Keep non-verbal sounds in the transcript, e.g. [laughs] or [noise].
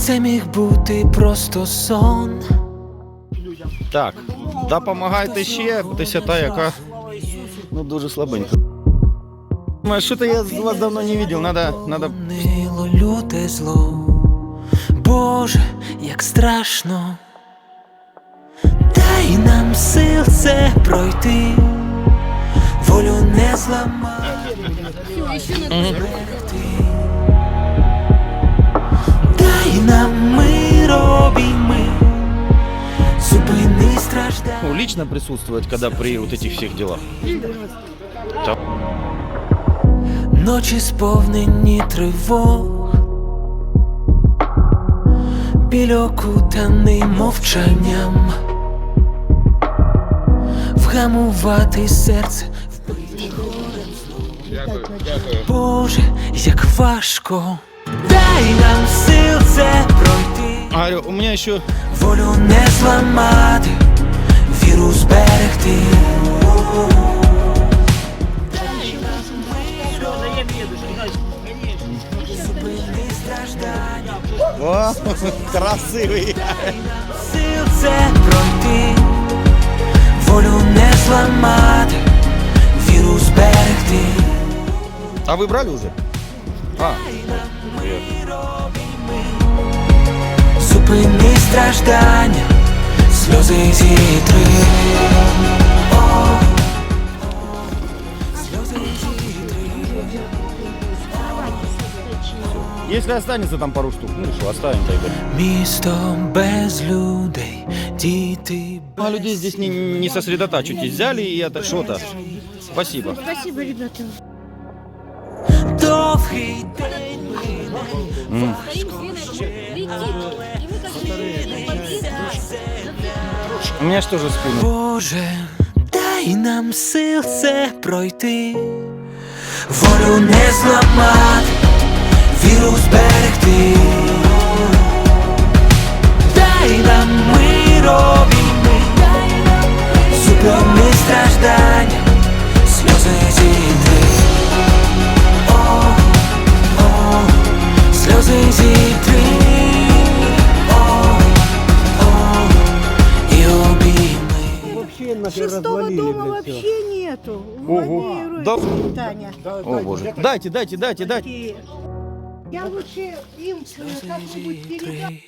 Це міг бути просто сон. Так, допомагайте ще, десята яка. Ну дуже слабенька. Що-то я з вас давно не видел, надо, надо Нило люте зло. Боже, як страшно. Дай нам сил це пройти. Волю не зламати. Ну, лично присутствовать, когда при вот этих всех делах. Да. Ночі сповнені тривог, біль окутаний мовчанням, вгамувати серце, вбити горем. Боже, як важко, дай нам сил це пройти, у меня еще волю не зламати, О, [laughs] красивый. Сил це пройти, волю не зламати, віру зберегти. А вы брали уже? А, Зупини страждання, сльози зітри. если останется там пару штук, ну что, оставим тогда. Місто без людей, діти Ну, а людей здесь не, не сосредотачивайтесь. Взяли и это что-то. Спасибо. Спасибо, ребята. довгий день мине. У меня что же спину? Боже, дай нам сил це пройти, волю не зламати, віру зберегти. Дай нам мир обійми, зупини страждання, сльози зітри. О, о, сльози зітри. О, о, і обійми. Шестого дома вообще нету. Владимир Да. Таня. О боже. Дайте, дайте, дайте, дайте. Я лучше им э, как-нибудь передам.